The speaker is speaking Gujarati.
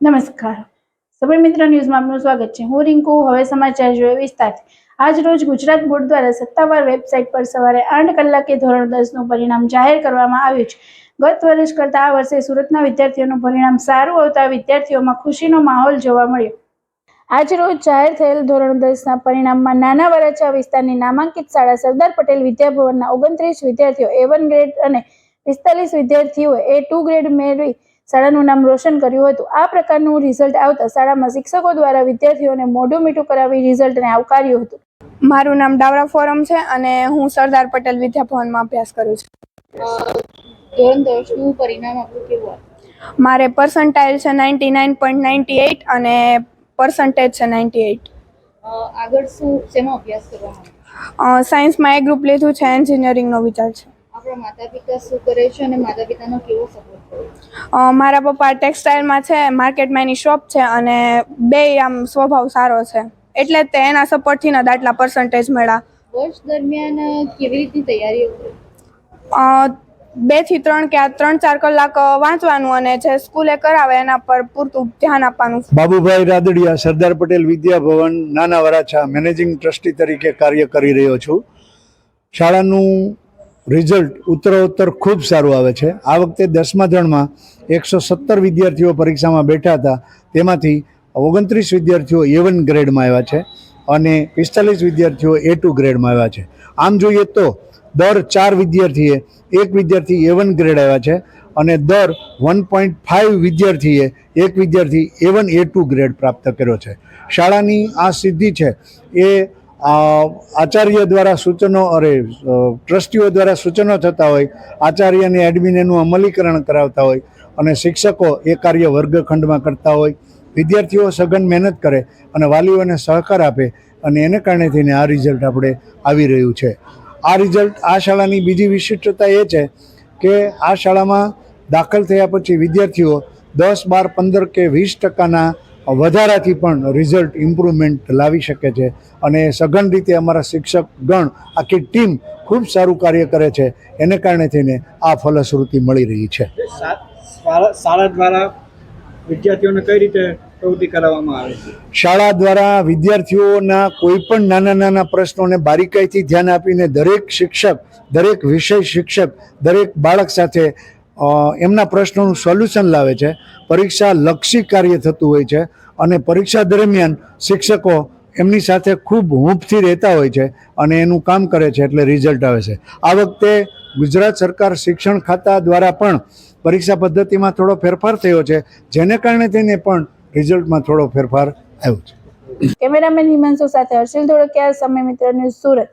નમસ્કાર. સમય મિત્ર ન્યૂઝમાં આપનું સ્વાગત છે. હું રિંકુ, હવે સમાચાર જોઈએ વિસ્તારથી. આજ રોજ ગુજરાત બોર્ડ દ્વારા સત્તાવાર વેબસાઇટ પર સવારે આઠ કલાકે ધોરણ દસનું પરિણામ જાહેર કરવામાં આવ્યું છે. ગત વર્ષ કરતાં આ વર્ષે સુરતના વિદ્યાર્થીઓનું પરિણામ સારું આવતા વિદ્યાર્થીઓમાં ખુશીનો માહોલ જોવા મળ્યો. આજ રોજ જાહેર થયેલ ધોરણ દસના પરિણામમાં નાના વરાછા વિસ્તારની નામાંકિત શાળા સરદાર પટેલ વિદ્યાભવનના ઓગણત્રીસ વિદ્યાર્થીઓ એ વન ગ્રેડ અને પિસ્તાલીસ વિદ્યાર્થીઓએ એ ટુ ગ્રેડ મેળવી શાળાનું નામ રોશન કર્યું હતું. આ પ્રકારનું રિઝલ્ટ આવતા શાળામાં શિક્ષકો દ્વારા વિદ્યાર્થીઓને મોઢું મીઠું કરાવી રિઝલ્ટને આવકાર્યું હતું. મારું નામ ડાવરા ફોરમ છે અને હું સરદાર પટેલ વિદ્યાભવનમાં અભ્યાસ કરું છું. ધોરણ દસનું પરિણામ આપણું કેવું મારે પર્સન્ટાઇલ છે ninety nine point ninety eight અને પર્સન્ટેજ છે નાઇન્ટી એઇટ આગળ શું શેમાં અભ્યાસ કરવા સાયન્સમાં એ ગ્રુપ લીધું છે એન્જિનિયરિંગનો વિચાર છે. આપણા માતા પિતા શું કરે છે અને માતા પિતાનો કેવો સપોર્ટ મારા પપ્પા ટેક્સટાઇલમાં છે માર્કેટમાં એની શોપ છે અને બે આમ સ્વભાવ સારો છે. એટલે તે એના સપોર્ટથી ના આટલા પર્સન્ટેજ મળ્યા. વર્ષ દરમિયાન કેવી રીતની તૈયારીઓ કરી? બેથી ત્રણ કે આ ત્રણ ચાર કલાક વાંચવાનું અને જે સ્કૂલે કરાવે એના પર પૂરતું ધ્યાન આપવાનું. બાબુભાઈ રાદડિયા સરદાર પટેલ વિદ્યાભવન નાના વરાછા મેનેજિંગ ટ્રસ્ટી તરીકે કાર્ય કરી રહ્યો છું. શાળાનું રિઝલ્ટ ઉત્તરોત્તર ખૂબ સારું આવે છે. આ વખતે દસમા ધોરણમાં એકસો સત્તર વિદ્યાર્થીઓ પરીક્ષામાં બેઠા હતા. તેમાંથી ઓગણત્રીસ વિદ્યાર્થીઓ એ વન ગ્રેડમાં આવ્યા છે અને પિસ્તાલીસ વિદ્યાર્થીઓ એ ટુ ગ્રેડમાં આવ્યા છે. આમ જોઈએ તો દર ચાર વિદ્યાર્થીએ એક વિદ્યાર્થી એ વન ગ્રેડ આવ્યા છે અને દર વન પોઈન્ટ ફાઇવ વિદ્યાર્થીએ એક વિદ્યાર્થી A one A two grade પ્રાપ્ત કર્યો છે. શાળાની આ સિદ્ધિ છે એ આચાર્ય દ્વારા સૂચનો, અરે ટ્રસ્ટીઓ દ્વારા સૂચનો થતા હોય, આચાર્યને એડમિન એનું અમલીકરણ કરાવતા હોય અને શિક્ષકો એ કાર્ય વર્ગખંડમાં કરતા હોય, વિદ્યાર્થીઓ સઘન મહેનત કરે અને વાલીઓને સહકાર આપે અને એને કારણે થઈને આ રિઝલ્ટ આપણે આવી રહ્યું છે. આ રિઝલ્ટ આ શાળાની બીજી વિશિષ્ટતા એ છે કે આ શાળામાં દાખલ થયા પછી વિદ્યાર્થીઓ દસ, બાર, પંદર કે વીસ ટકાના વધારાથી પણ રિઝલ્ટ ઇમ્પ્રુવમેન્ટ લાવી શકે છે. અને સઘન રીતે અમારા શિક્ષક ગણ આખી ટીમ ખૂબ સારું કાર્ય કરે છે. એને કારણે થઈને આ ફલશ્રુતિ મળી રહી છે. શાળા દ્વારા વિદ્યાર્થીઓને કઈ રીતે પ્રવૃત્તિ કરાવવામાં આવે છે? શાળા દ્વારા વિદ્યાર્થીઓના કોઈ પણ નાના નાના પ્રશ્નોને બારીકાઈથી ધ્યાન આપીને દરેક શિક્ષક દરેક વિષય શિક્ષક દરેક બાળક સાથે એમના પ્રશ્નોનું સોલ્યુશન લાવે છે. પરીક્ષા લક્ષી કાર્ય થતું હોય છે અને પરીક્ષા દરમિયાન શિક્ષકો એમની સાથે ખૂબ હૂંફથી રહેતા હોય છે અને એનું કામ કરે છે એટલે રિઝલ્ટ આવે છે. આ વખતે ગુજરાત સરકાર શિક્ષણ ખાતા દ્વારા પણ પરીક્ષા પદ્ધતિમાં થોડો ફેરફાર થયો છે, જેને કારણે તેને પણ રિઝલ્ટમાં થોડો ફેરફાર આવ્યો છે. કેમેરામેન હિમાંશુ સાથે હર્ષિલ ધોળકિયા સમય મિત્ર, ન્યૂઝ સુરત.